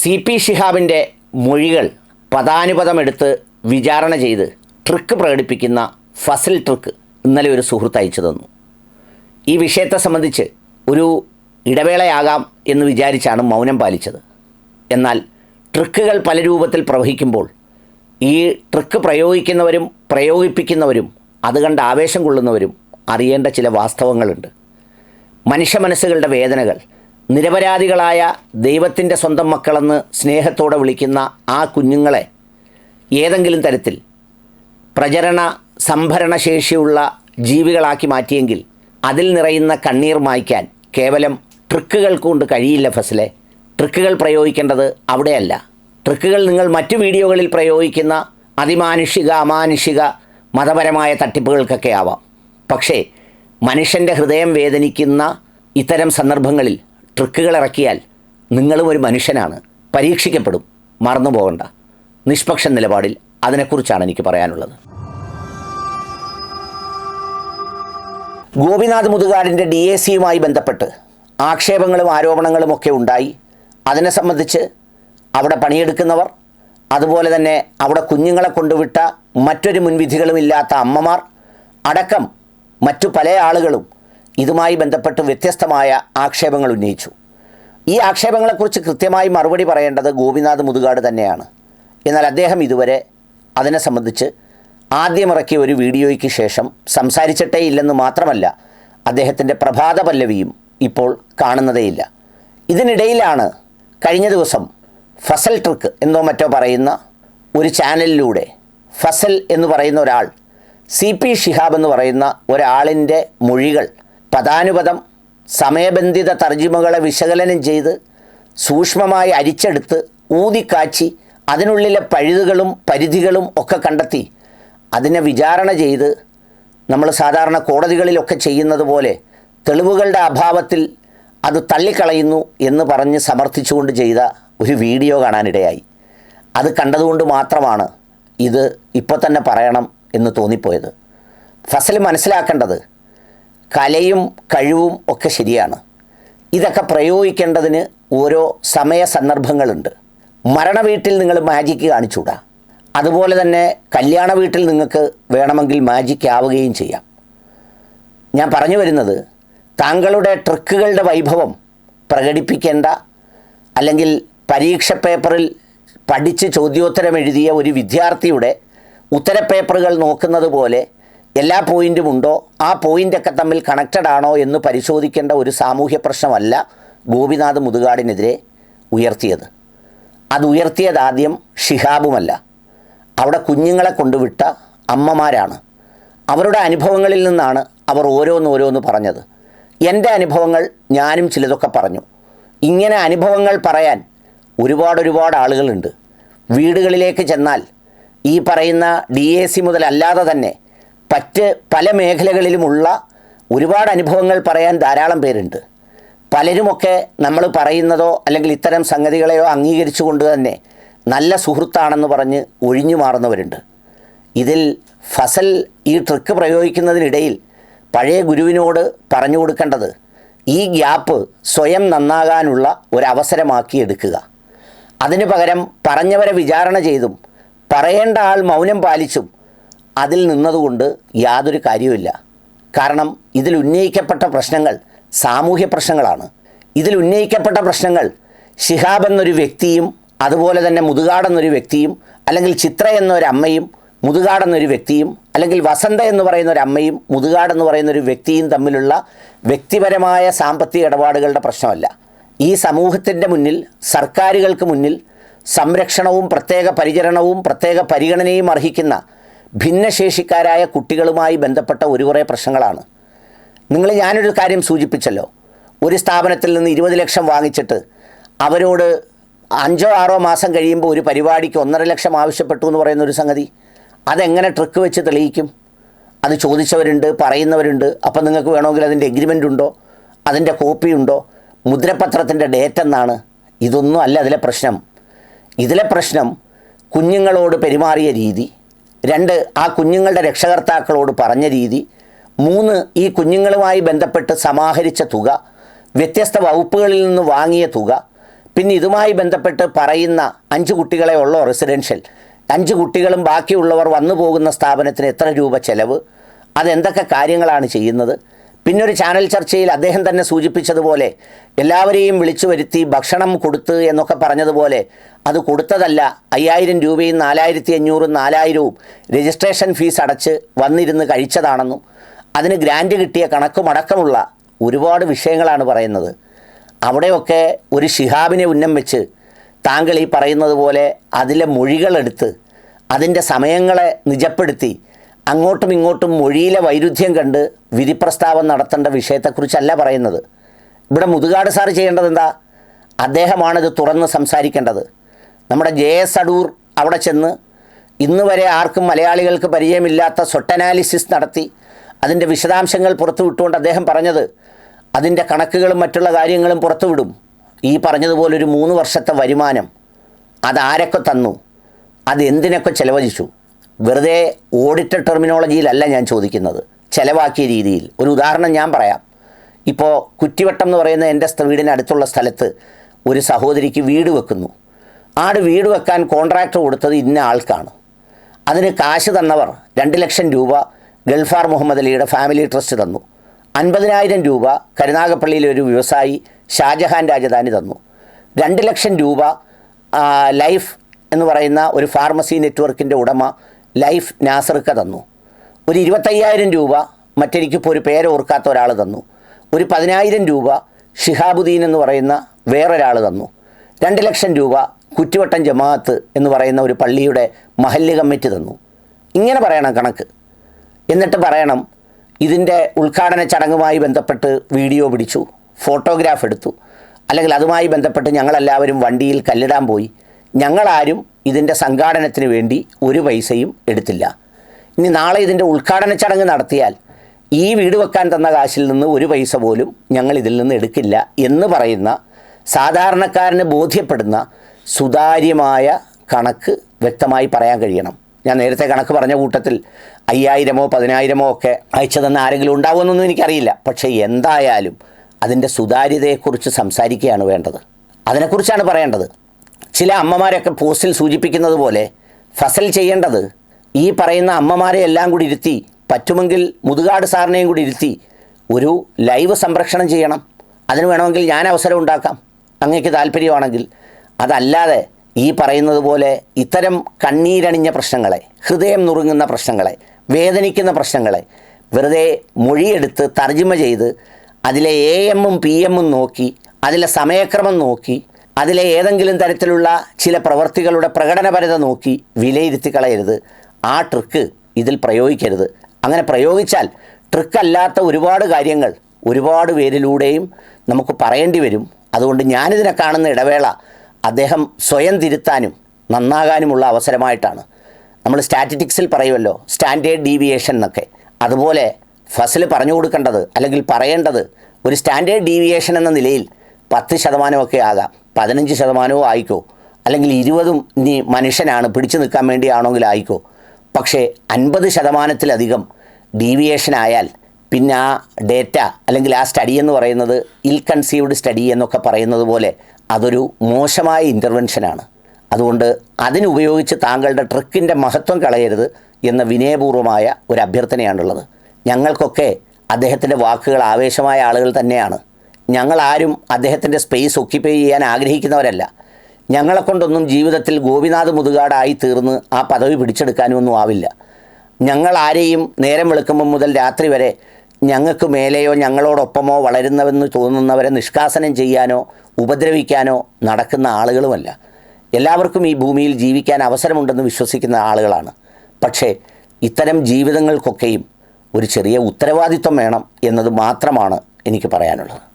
C P ഷിഹാബിന്റെ മൊഴികൾ പദാനുപദമെടുത്ത് വിചാരണ ചെയ്ത് ട്രിക്ക് പ്രകടിപ്പിക്കുന്ന ഫസൽ ട്രിക്ക് ഇന്നലെ ഒരു സുഹൃത്ത് അയച്ചു തന്നു. ഈ വിഷയത്തെ സംബന്ധിച്ച് ഒരു ഇടവേളയാകാം എന്ന് വിചാരിച്ചാണ് മൗനം പാലിച്ചത്. എന്നാൽ ട്രിക്കുകൾ പല രൂപത്തിൽ പ്രവഹിക്കുമ്പോൾ ഈ ട്രിക്ക് പ്രയോഗിക്കുന്നവരും പ്രയോഗിപ്പിക്കുന്നവരും അത് കണ്ട് ആവേശം കൊള്ളുന്നവരും അറിയേണ്ട ചില വാസ്തവങ്ങളുണ്ട്. മനുഷ്യ മനസ്സുകളുടെ വേദനകൾ നിരപരാധികളായ ദൈവത്തിന്റെ സ്വന്തം മക്കളെന്ന് സ്നേഹത്തോടെ വിളിക്കുന്ന ആ കുഞ്ഞുങ്ങളെ ഏതെങ്കിലും തരത്തിൽ പ്രചരണ സംഭരണശേഷിയുള്ള ജീവികളാക്കി മാറ്റിയെങ്കിൽ അതിൽ നിറയുന്ന കണ്ണീർ മായ്ക്കാൻ കേവലം ട്രിക്കുകൾ കൊണ്ട് കഴിയില്ല ഫസലെ. ട്രിക്കുകൾ പ്രയോഗിക്കേണ്ടത് അവിടെയല്ല. ട്രിക്കുകൾ നിങ്ങൾ മറ്റു വീഡിയോകളിൽ പ്രയോഗിക്കുന്ന അതിമാനുഷിക അമാനുഷിക മതപരമായ തട്ടിപ്പുകൾക്കൊക്കെ ആവാം. പക്ഷേ മനുഷ്യന്റെ ഹൃദയം വേദനിക്കുന്ന ഇത്തരം സന്ദർഭങ്ങളിൽ ട്രിക്കുകൾ ഇറക്കിയാൽ നിങ്ങളും ഒരു മനുഷ്യനാണ്. പരീക്ഷിക്കപ്പെടും. മറന്നു പോകണ്ട. നിഷ്പക്ഷ നിലപാടിൽ അതിനെക്കുറിച്ചാണ് എനിക്ക് പറയാനുള്ളത്. ഗോപിനാഥ് മുതുകാടിന്റെ ഡി എ സിയുമായി ബന്ധപ്പെട്ട് ആക്ഷേപങ്ങളും ആരോപണങ്ങളും ഒക്കെ ഉണ്ടായി. അതിനെ സംബന്ധിച്ച് അവിടെ പണിയെടുക്കുന്നവർ അതുപോലെ തന്നെ അവിടെ കുഞ്ഞുങ്ങളെ കൊണ്ടുവിട്ട മറ്റൊരു മുൻവിധികളുമില്ലാത്ത അമ്മമാർ അടക്കം മറ്റു പല ആളുകളും ഇതുമായി ബന്ധപ്പെട്ട് വ്യത്യസ്തമായ ആക്ഷേപങ്ങൾ ഉന്നയിച്ചു. ഈ ആക്ഷേപങ്ങളെക്കുറിച്ച് കൃത്യമായി മറുപടി പറയേണ്ടത് ഗോപിനാഥ് മുതുകാട് തന്നെയാണ്. എന്നാൽ അദ്ദേഹം ഇതുവരെ അതിനെ സംബന്ധിച്ച് ആദ്യമിറക്കിയ ഒരു വീഡിയോയ്ക്ക് ശേഷം സംസാരിച്ചിട്ടേ ഇല്ലെന്ന് മാത്രമല്ല അദ്ദേഹത്തിന്റെ പ്രഭാത പല്ലവിയും ഇപ്പോൾ കാണുന്നതേയില്ല. ഇതിനിടയിലാണ് കഴിഞ്ഞ ദിവസം ഫസൽ ട്രിക്ക് എന്നോ മറ്റോ പറയുന്ന ഒരു ചാനലിലൂടെ ഫസൽ എന്ന് പറയുന്ന ഒരാൾ സി പി ഷിഹാബ് എന്ന് പറയുന്ന ഒരാളിന്റെ മൊഴികൾ പദാനുപദം സമയബന്ധിത തർജിമകളെ വിശകലനം ചെയ്ത് സൂക്ഷ്മമായി അരിച്ചെടുത്ത് ഊതിക്കാച്ചി അതിനുള്ളിലെ പഴുതുകളും പരിധികളും ഒക്കെ കണ്ടെത്തി. അതിനെ വിചാരണ ചെയ്ത് നമ്മൾ സാധാരണ കോടതികളിലൊക്കെ ചെയ്യുന്നത് പോലെ തെളിവുകളുടെ അഭാവത്തിൽ അത് തള്ളിക്കളയുന്നു എന്ന് പറഞ്ഞ് സമർത്ഥിച്ചുകൊണ്ട് ചെയ്ത ഒരു വീഡിയോ കാണാനിടയായി. അത് കണ്ടതുകൊണ്ട് മാത്രമാണ് ഇത് ഇപ്പോൾ തന്നെ പറയണം എന്ന് തോന്നിപ്പോയത്. ഫസൽ മനസ്സിലാക്കേണ്ടത് കലയും കഴിവും ഒക്കെ ശരിയാണ്. ഇതൊക്കെ പ്രയോഗിക്കേണ്ടതിന് ഓരോ സമയ സന്ദർഭങ്ങളുണ്ട്. മരണ വീട്ടിൽ നിങ്ങൾ മാജിക്ക് കാണിച്ചുകൂടാ അതുപോലെ തന്നെ കല്യാണ വീട്ടിൽ നിങ്ങൾക്ക് വേണമെങ്കിൽ മാജിക്ക് ആവുകയും ചെയ്യാം. ഞാൻ പറഞ്ഞു വരുന്നത് താങ്കളുടെ ട്രിക്കുകളുടെ വൈഭവം പ്രകടിപ്പിക്കേണ്ട അല്ലെങ്കിൽ പരീക്ഷ പേപ്പറിൽ പഠിച്ച് ചോദ്യോത്തരം എഴുതിയ ഒരു വിദ്യാർത്ഥിയുടെ ഉത്തരപേപ്പറുകൾ നോക്കുന്നത് പോലെ എല്ലാ പോയിന്റും ഉണ്ടോ? ആ പോയിന്റൊക്കെ തമ്മിൽ കണക്റ്റഡ് ആണോ എന്ന് പരിശോധിക്കേണ്ട ഒരു സാമൂഹ്യ പ്രശ്നമല്ല ഗോപിനാഥ് മുതുകാടിനെതിരെ ഉയർത്തിയത്. അത് ഉയർത്തിയത് ആദ്യം ഷിഹാബുമല്ല. അവിടെ കുഞ്ഞുങ്ങളെ കൊണ്ടുവിട്ട അമ്മമാരാണ്. അവരുടെ അനുഭവങ്ങളിൽ നിന്നാണ് അവർ ഓരോന്നോരോന്ന് പറഞ്ഞത്. എന്റെ അനുഭവങ്ങൾ ഞാനും ചിലതൊക്കെ പറഞ്ഞു. ഇങ്ങനെ അനുഭവങ്ങൾ പറയാൻ ഒരുപാട് ഒരുപാട് ആളുകളുണ്ട്. വീടുകളിലേക്ക് ചെന്നാൽ ഈ പറയുന്ന ഡി എ സി മുതലല്ലാതെ തന്നെ മറ്റ് പല മേഖലകളിലുമുള്ള ഒരുപാട് അനുഭവങ്ങൾ പറയാൻ ധാരാളം പേരുണ്ട്. പലരുമൊക്കെ നമ്മൾ പറയുന്നതോ അല്ലെങ്കിൽ ഇത്തരം സംഗതികളെയോ അംഗീകരിച്ചുകൊണ്ട് തന്നെ നല്ല സുഹൃത്താണെന്ന് പറഞ്ഞ് ഒഴിഞ്ഞു മാറുന്നവരുണ്ട്. ഇതിൽ ഫസൽ ഈ ട്രിക്ക് പ്രയോഗിക്കുന്നതിനിടയിൽ പഴയ ഗുരുവിനോട് പറഞ്ഞു കൊടുക്കേണ്ടത് ഈ ഗ്യാപ്പ് സ്വയം നന്നാകാനുള്ള ഒരവസരമാക്കി എടുക്കുക. അതിനു പകരം പറഞ്ഞവരെ വിചാരണ ചെയ്തും പറയേണ്ട ആൾ മൗനം പാലിച്ചും അതിൽ നിന്നതുകൊണ്ട് യാതൊരു കാര്യവുമില്ല. കാരണം ഇതിൽ ഉന്നയിക്കപ്പെട്ട പ്രശ്നങ്ങൾ സാമൂഹ്യ പ്രശ്നങ്ങളാണ്. ഇതിൽ ഉന്നയിക്കപ്പെട്ട പ്രശ്നങ്ങൾ ഷിഹാബ് എന്നൊരു വ്യക്തിയും അതുപോലെ തന്നെ മുതുകാടെന്നൊരു വ്യക്തിയും അല്ലെങ്കിൽ ചിത്ര എന്നൊരു അമ്മയും മുതുകാടെന്നൊരു വ്യക്തിയും അല്ലെങ്കിൽ വസന്ത എന്ന് പറയുന്ന ഒരു അമ്മയും മുതുകാടെന്ന് പറയുന്ന ഒരു വ്യക്തിയും തമ്മിലുള്ള വ്യക്തിപരമായ സാമ്പത്തിക ഇടപാടുകളുടെ പ്രശ്നമല്ല. ഈ സമൂഹത്തിന്റെ മുന്നിൽ സർക്കാരുകൾക്ക് മുന്നിൽ സംരക്ഷണവും പ്രത്യേക പരിചരണവും പ്രത്യേക പരിഗണനയും അർഹിക്കുന്ന ഭിന്നശേഷിക്കാരായ കുട്ടികളുമായി ബന്ധപ്പെട്ട ഒരു കുറേ പ്രശ്നങ്ങളാണ്. നിങ്ങൾ ഞാനൊരു കാര്യം സൂചിപ്പിച്ചല്ലോ. ഒരു സ്ഥാപനത്തിൽ നിന്ന് ഇരുപത് ലക്ഷം വാങ്ങിച്ചിട്ട് അവരോട് അഞ്ചോ ആറോ മാസം കഴിയുമ്പോൾ ഒരു പരിപാടിക്ക് ഒന്നര ലക്ഷം ആവശ്യപ്പെട്ടു എന്ന് പറയുന്ന ഒരു സംഗതി. അതെങ്ങനെ ട്രിക്ക് വെച്ച് തെളിയിക്കും? അത് ചോദിച്ചവരുണ്ട് പറയുന്നവരുണ്ട്. അപ്പം നിങ്ങൾക്ക് വേണമെങ്കിൽ അതിന്റെ എഗ്രിമെന്റ് ഉണ്ടോ? അതിന്റെ കോപ്പി ഉണ്ടോ? മുദ്രപത്രത്തിന്റെ ഡേറ്റ് എന്നാണ്. ഇതൊന്നും അല്ല അതിലെ പ്രശ്നം. ഇതിലെ പ്രശ്നം കുഞ്ഞുങ്ങളോട് പെരുമാറിയ രീതി. രണ്ട് ആ കുഞ്ഞുങ്ങളുടെ രക്ഷകർത്താക്കളോട് പറഞ്ഞ രീതി. മൂന്ന് ഈ കുഞ്ഞുങ്ങളുമായി ബന്ധപ്പെട്ട് സമാഹരിച്ച തുക വ്യത്യസ്ത വകുപ്പുകളിൽ നിന്ന് വാങ്ങിയ തുക പിന്നെ ഇതുമായി ബന്ധപ്പെട്ട് പറയുന്ന അഞ്ച് കുട്ടികളെ ഉള്ളോ റെസിഡൻഷ്യൽ അഞ്ച് കുട്ടികളും ബാക്കിയുള്ളവർ വന്നു പോകുന്ന സ്ഥാപനത്തിന് എത്ര രൂപ ചെലവ്? അതെന്തൊക്കെ കാര്യങ്ങളാണ് ചെയ്യുന്നത്? പിന്നെ ഒരു ചാനൽ ചർച്ചയിൽ അദ്ദേഹം തന്നെ സൂചിപ്പിച്ചതുപോലെ എല്ലാവരെയും വിളിച്ചു വരുത്തി ഭക്ഷണം കൊടുത്ത് എന്നൊക്കെ പറഞ്ഞതുപോലെ അത് കൊടുത്തതല്ല അയ്യായിരം രൂപയും നാലായിരത്തി അഞ്ഞൂറും നാലായിരവും രജിസ്ട്രേഷൻ ഫീസ് അടച്ച് വന്നിരുന്ന് കഴിച്ചതാണെന്നും അതിന് ഗ്രാൻഡ് കിട്ടിയ കണക്കുമടക്കമുള്ള ഒരുപാട് വിഷയങ്ങളാണ് പറയുന്നത്. അവിടെയൊക്കെ ഒരു ഷിഹാബിനെ ഉന്നം വെച്ച് താങ്കൾ ഈ പറയുന്നത് പോലെ അതിലെ മൊഴികളെടുത്ത് അതിന്റെ സമയങ്ങളെ നിജപ്പെടുത്തി അങ്ങോട്ടും ഇങ്ങോട്ടും മൊഴിയിലെ വൈരുദ്ധ്യം കണ്ട് വിധിപ്രസ്താവം നടത്തേണ്ട വിഷയത്തെക്കുറിച്ചല്ല പറയുന്നത്. ഇവിടെ മുതുകാട് സാർ ചെയ്യേണ്ടത് എന്താ അദ്ദേഹമാണിത് തുറന്ന് സംസാരിക്കേണ്ടത്. നമ്മുടെ ജെ എസ് അടൂർ അവിടെ ചെന്ന് ഇന്ന് വരെ ആർക്കും മലയാളികൾക്ക് പരിചയമില്ലാത്ത സൊട്ടനാലിസിസ് നടത്തി അതിന്റെ വിശദാംശങ്ങൾ പുറത്തുവിട്ടുകൊണ്ട് അദ്ദേഹം പറഞ്ഞത് അതിന്റെ കണക്കുകളും മറ്റുള്ള കാര്യങ്ങളും പുറത്തുവിടും ഈ പറഞ്ഞതുപോലൊരു മൂന്ന് വർഷത്തെ വരുമാനം അതാരൊക്കെ തന്നു? അതെന്തിനൊക്കെ ചെലവഴിച്ചു? വെറുതെ ഓഡിറ്റർ ടെർമിനോളജിയിലല്ല ഞാൻ ചോദിക്കുന്നത്. ചെലവാക്കിയ രീതിയിൽ. ഒരു ഉദാഹരണം ഞാൻ പറയാം. ഇപ്പോൾ കുറ്റിവട്ടം എന്ന് പറയുന്ന എന്റെ വീടിന് അടുത്തുള്ള സ്ഥലത്ത് ഒരു സഹോദരിക്ക് വീട് വെക്കുന്നു. ആട് വീട് വെക്കാൻ കോൺട്രാക്ടർ കൊടുത്തത് ഇന്ന ആൾക്കാണ്. അതിന് കാശ് തന്നവർ രണ്ട് ലക്ഷം രൂപ ഗൾഫാർ മുഹമ്മദ് അലിയുടെ ഫാമിലി ട്രസ്റ്റ് തന്നു. അൻപതിനായിരം രൂപ കരുനാഗപ്പള്ളിയിലെ ഒരു വ്യവസായി ഷാജഹാൻ രാജധാനി തന്നു. രണ്ട് ലക്ഷം രൂപ ലൈഫ് എന്ന് പറയുന്ന ഒരു ഫാർമസി നെറ്റ്വർക്കിന്റെ ഉടമ ലൈഫ് നാസർക്ക തന്നു. ഒരു ഇരുപത്തയ്യായിരം രൂപ മറ്റെനിക്കിപ്പോൾ ഒരു പേര് ഓർക്കാത്ത ഒരാൾ തന്നു. ഒരു പതിനായിരം രൂപ ഷിഹാബുദ്ദീൻ എന്ന് പറയുന്ന വേറൊരാൾ തന്നു. രണ്ട് ലക്ഷം രൂപ കുറ്റിവട്ടം ജമാഅത്ത് എന്ന് പറയുന്ന ഒരു പള്ളിയുടെ മഹല്ല് കമ്മിറ്റി തന്നു. ഇങ്ങനെ പറയണം കണക്ക്. എന്നിട്ട് പറയണം ഇതിന്റെ ഉദ്ഘാടന ചടങ്ങുമായി ബന്ധപ്പെട്ട് വീഡിയോ പിടിച്ചു ഫോട്ടോഗ്രാഫ് എടുത്തു. അല്ലെങ്കിൽ അതുമായി ബന്ധപ്പെട്ട് ഞങ്ങളെല്ലാവരും വണ്ടിയിൽ കല്ലിടാൻ പോയി. ഞങ്ങളാരും ഇതിന്റെ സംഘാടനത്തിന് വേണ്ടി ഒരു പൈസയും എടുത്തില്ല. ഇനി നാളെ ഇതിന്റെ ഉദ്ഘാടന ചടങ്ങ് നടത്തിയാൽ ഈ വീട് വെക്കാൻ തന്ന കാശിൽ നിന്ന് ഒരു പൈസ പോലും ഞങ്ങൾ ഇതിൽ നിന്ന് എടുക്കില്ല എന്ന് പറയുന്ന സാധാരണക്കാരന് ബോധ്യപ്പെടുന്ന സുതാര്യമായ കണക്ക് വ്യക്തമായി പറയാൻ കഴിയണം. ഞാൻ നേരത്തെ കണക്ക് പറഞ്ഞ കൂട്ടത്തിൽ അയ്യായിരമോ പതിനായിരമോ ഒക്കെ അയച്ചതെന്ന് ആരെങ്കിലും ഉണ്ടാവുമെന്നൊന്നും എനിക്കറിയില്ല. പക്ഷേ എന്തായാലും അതിന്റെ സുതാര്യതയെക്കുറിച്ച് സംസാരിക്കുകയാണ് വേണ്ടത്. അതിനെക്കുറിച്ചാണ് പറയേണ്ടത്. ചില അമ്മമാരൊക്കെ പോസ്റ്റിൽ സൂചിപ്പിക്കുന്നത് പോലെ ഫസൽ ചെയ്യേണ്ടത് ഈ പറയുന്ന അമ്മമാരെ എല്ലാം കൂടി ഇരുത്തി പറ്റുമെങ്കിൽ മുതുകാട് സാറിനെയും കൂടി ഇരുത്തി ഒരു ലൈവ് സംരക്ഷണം ചെയ്യണം. അതിന് വേണമെങ്കിൽ ഞാൻ അവസരം ഉണ്ടാക്കാം. അങ്ങേക്ക് താല്പര്യമാണെങ്കിൽ. അതല്ലാതെ ഈ പറയുന്നത് പോലെ ഇത്തരം കണ്ണീരണിഞ്ഞ പ്രശ്നങ്ങളെ ഹൃദയം നുറുങ്ങുന്ന പ്രശ്നങ്ങളെ വേദനിക്കുന്ന പ്രശ്നങ്ങളെ വെറുതെ മൊഴിയെടുത്ത് തർജമ ചെയ്ത് അതിലെ എ എമ്മും പി എമ്മും നോക്കി അതിലെ സമയക്രമം നോക്കി അതിലെ ഏതെങ്കിലും തരത്തിലുള്ള ചില പ്രവർത്തികളുടെ പ്രകടനപരത നോക്കി വിലയിരുത്തി കളയരുത്. ആ ട്രിക്ക് ഇതിൽ പ്രയോഗിക്കരുത്. അങ്ങനെ പ്രയോഗിച്ചാൽ ട്രിക്കല്ലാത്ത ഒരുപാട് കാര്യങ്ങൾ ഒരുപാട് പേരിലൂടെയും നമുക്ക് പറയേണ്ടി വരും. അതുകൊണ്ട് ഞാനിതിനെ കാണുന്ന ഇടവേള അദ്ദേഹം സ്വയം തിരുത്താനും നന്നാകാനുമുള്ള അവസരമായിട്ടാണ്. നമ്മൾ സ്റ്റാറ്റിറ്റിക്സിൽ പറയുമല്ലോ സ്റ്റാൻഡേർഡ് ഡീവിയേഷൻ എന്നൊക്കെ. അതുപോലെ ഫസൽ പറഞ്ഞു കൊടുക്കേണ്ടത് അല്ലെങ്കിൽ പറയേണ്ടത് ഒരു സ്റ്റാൻഡേർഡ് ഡീവിയേഷൻ എന്ന നിലയിൽ പത്ത് ശതമാനമൊക്കെ ആകാം. പതിനഞ്ച് ശതമാനവും ആയിക്കോ. അല്ലെങ്കിൽ ഇരുപതും നീ മനുഷ്യനാണ് പിടിച്ചു നിൽക്കാൻ വേണ്ടിയാണെങ്കിൽ ആയിക്കോ. പക്ഷേ അൻപത് ശതമാനത്തിലധികം ഡീവിയേഷൻ ആയാൽ പിന്നെ ആ ഡേറ്റ അല്ലെങ്കിൽ ആ സ്റ്റഡി എന്ന് പറയുന്നത് ഇൽ കൺസീവ്ഡ് സ്റ്റഡി എന്നൊക്കെ പറയുന്നത് പോലെ അതൊരു മോശമായ ഇന്റർവെൻഷനാണ് അതുകൊണ്ട് അതിനുപയോഗിച്ച് താങ്കളുടെ ട്രിക്കിന്റെ മഹത്വം കളയരുത് എന്ന വിനയപൂർവമായ ഒരു അഭ്യർത്ഥനയാണുള്ളത്. ഞങ്ങൾക്കൊക്കെ അദ്ദേഹത്തിന്റെ വാക്കുകൾ ആവേശമായ ആളുകൾ തന്നെയാണ്. ഞങ്ങളാരും അദ്ദേഹത്തിന്റെ സ്പേസ് ഒക്യുപ്പൈ ചെയ്യാൻ ആഗ്രഹിക്കുന്നവരല്ല. ഞങ്ങളെ കൊണ്ടൊന്നും ജീവിതത്തിൽ ഗോപിനാഥ് മുതുകാടായി തീർന്ന് ആ പദവി പിടിച്ചെടുക്കാനൊന്നും ആവില്ല. ഞങ്ങൾ ആരെയും നേരം വെളുക്കുമ്പോൾ മുതൽ രാത്രി വരെ ഞങ്ങൾക്ക് മേലെയോ ഞങ്ങളോടൊപ്പമോ വളരുന്നവെന്ന് തോന്നുന്നവരെ നിഷ്കാസനം ചെയ്യാനോ ഉപദ്രവിക്കാനോ നടക്കുന്ന ആളുകളുമല്ല. എല്ലാവർക്കും ഈ ഭൂമിയിൽ ജീവിക്കാൻ അവസരമുണ്ടെന്ന് വിശ്വസിക്കുന്ന ആളുകളാണ്. പക്ഷേ ഇത്തരം ജീവിതങ്ങൾക്കൊക്കെയും ഒരു ചെറിയ ഉത്തരവാദിത്വം വേണം എന്നത് മാത്രമാണ് എനിക്ക് പറയാനുള്ളത്.